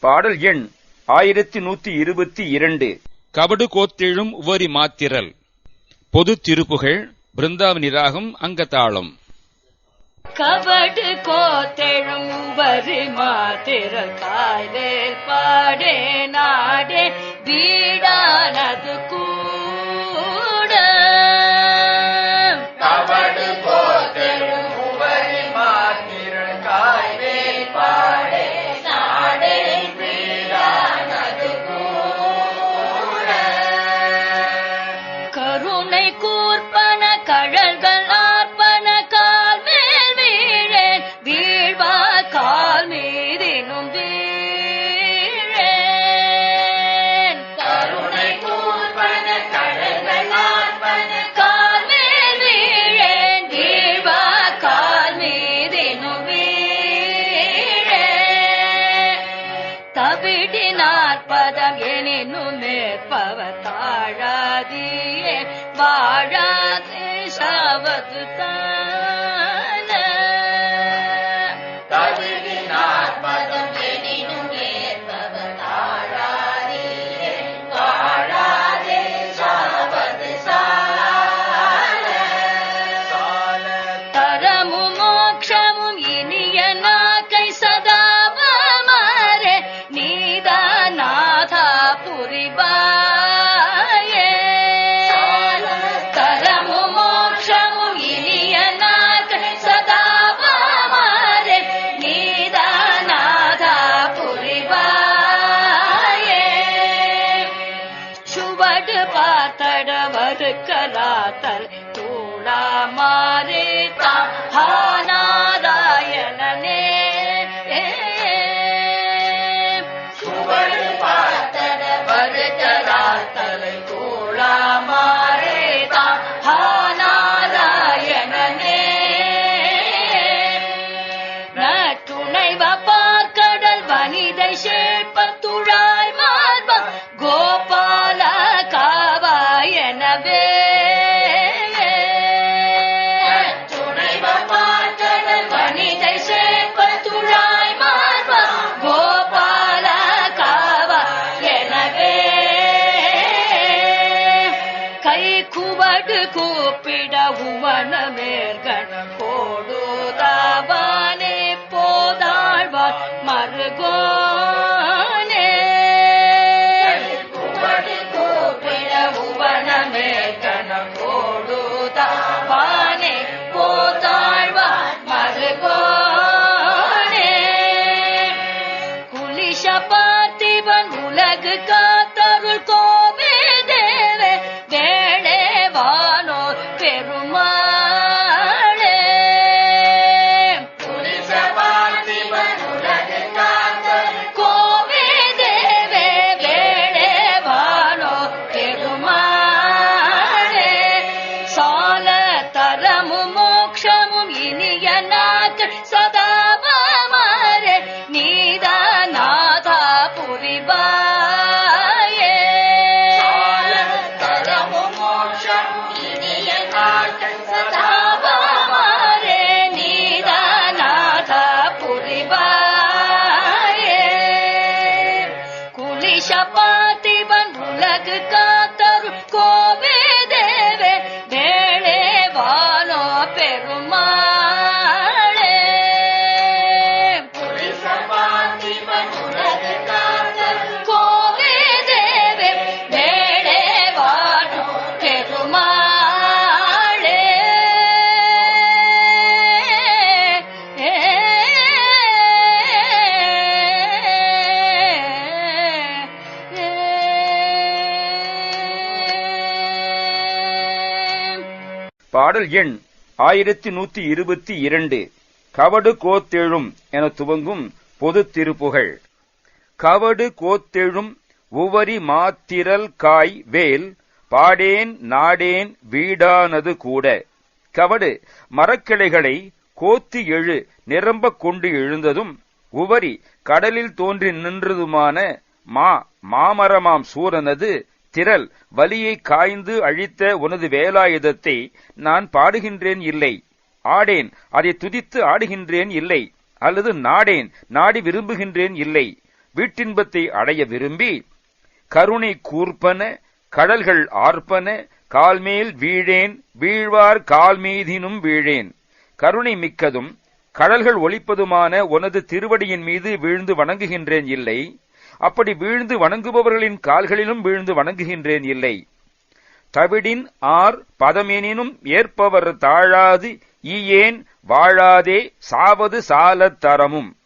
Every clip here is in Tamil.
பாடல் எண் ஆயிரத்தி நூத்தி இருபத்தி இரண்டு. கபடு கோத்தெழும் உவரி மாத்திரல். பொது திருப்புகழ் பிருந்தாவனிராகும் அங்கத்தாளம் கபடு கோத்தெழும் வரி மாத்திர காய்வேல் பாடே நாடே வீடானது கூ வாழாது சாவது தான தவிழினார் பதம் எனினும் ஏற்பவர் தாழாதே தரமும் காத்தல் தூளாமாரே தாராயணனே சுவடு பார்த்தன வருத்தராத்தலை தூளாமாரே தாராயணனே நட்டுணைவ பார்க்கடல் வனிதை ஷேப்ப circle பாடல் எண் ஆயிரத்தி நூத்தி இருபத்தி இரண்டு. கவடு கோத்தெழும் என துவங்கும் பொது திருப்புகழ் கவடு கோத்தெழும் உவரி மாத்திரல் காய் வேல் பாடேன் நாடேன் வீடானது கூட. கவடு மரக்கிளைகளை கோத்து எழு நிரம்ப கொண்டு எழுந்ததும் உவரி கடலில் தோன்றி நின்றதுமான மா மாமரமாம் சூரனது திரள் வலியை காய்ந்து அழித்த உனது வேலாயுதத்தை நான் பாடுகின்றேன் இல்லை. ஆடேன் அதை துதித்து ஆடுகின்றேன் இல்லை. அல்லது நாடேன் நாடி விரும்புகின்றேன் இல்லை. வீட்டின்பத்தை அடைய விரும்பி கருணை கூர்ப்பன கடல்கள் ஆர்ப்பன கால்மேல் வீழேன் வீழ்வார் கால்மீதினும் வீழேன். கருணை மிக்கதும் கடல்கள் ஒழிப்பதுமான உனது திருவடியின் மீது வீழ்ந்து வணங்குகின்றேன் இல்லை. அப்படி வீழ்ந்து வணங்குபவர்களின் கால்களிலும் வீழ்ந்து வணங்குகின்றேன் இல்லை. தவிடின் ஆர் பதமெனினும் ஏற்பவர் தாழாது ஈயேன் வாழாதே சாவது சாலத் தரமும்.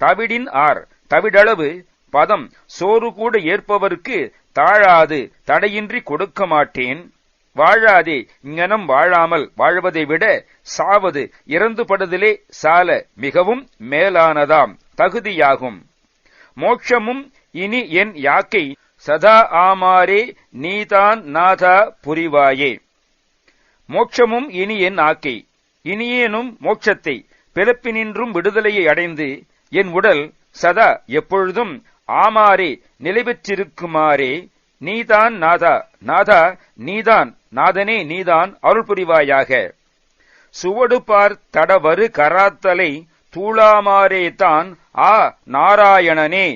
தவிடின் ஆர் தவிடளவு பதம் சோறு கூட ஏற்பவருக்கு தாழாது தடையின்றி கொடுக்க மாட்டேன். வாழாதே இங்கனம் வாழாமல் வாழ்வதை விட சாவது இறந்துபடுதலே சால மிகவும் மேலானதாம் தகுதியாகும். மோட்சமும் இனி என் யாக்கை சதா ஆமாரே நீதான் நாதா புரிவாயே. மோட்சமும் இனி என் ஆக்கை இனியேனும் மோட்சத்தை பிறப்பினின்றும் விடுதலையை அடைந்து என் உடல் சதா எப்பொழுதும் ஆமாரே நிலை பெற்றிருக்குமாறே நீதான் நாதா நாதா நீதான் நாதனே நீதான் அருள் புரிவாயாக சுவடு பார் தடவரு கராத்தலை தூளாமாரே தான் ஆ நாராயணனே.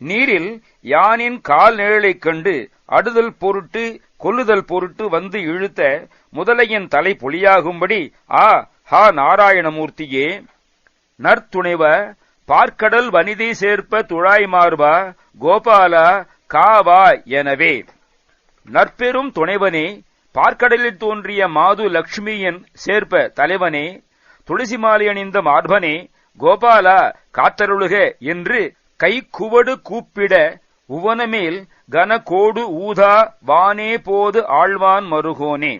நீரில் யானின் கால் நிழலைக் கண்டு அடுதல் பொருட்டு கொல்லுதல் பொருட்டு வந்து இழுத்த முதலையின் தலை பொலியாகும்படி ஆ ஹா நாராயணமூர்த்தியே. நற்துணைவ பார்க்கடல் வனிதை சேர்ப்ப துழாய் மார்பா கோபாலா காவா எனவே. நற்பெரும் துணைவனே பார்க்கடலில் தோன்றிய மாது லக்ஷ்மியின் சேர்ப்ப தலைவனே துளசி மாலை அணிந்த மார்பனே கோபாலா காத்தருளுக என்று கைக்குவடு கூப்பிட உவனமேல் கனகோடு ஊதா வானே போது ஆழ்வான் மருகோனே.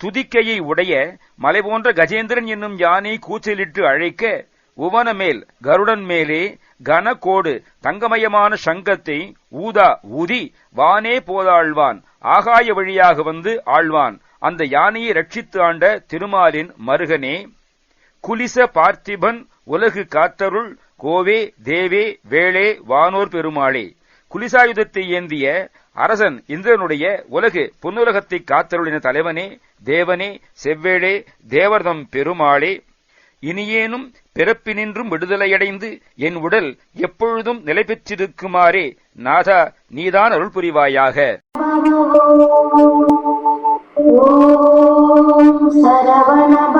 துதிக்கையை உடைய மலை போன்ற கஜேந்திரன் என்னும் யானை கூச்சலிட்டு அழைக்க உவனமேல் கருடன் மேலே கனகோடு தங்கமயமான சங்கத்தை ஊதா ஊதி வானே போதாழ்வான் ஆகாய வழியாக வந்து ஆழ்வான் அந்த யானையை ரட்சித்து ஆண்ட திருமாலின் மருகனே. குலிச பார்த்திபன் உலகு காத்தருள் கோவே தேவே வேளே வானோர் பெருமாளே. குலிசாயுதத்தை ஏந்திய அரசன் இந்திரனுடைய உலகு பொன்னுலகத்தை காத்தருளின தலைவனே தேவனே செவ்வேளே தேவர்தம் பெருமாளே. இனியேனும் பிறப்பினின்றும் விடுதலையடைந்து என் உடல் எப்பொழுதும் நிலை பெற்றிருக்குமாறே நாதா நீதான் அருள் புரிவாயாக ॐ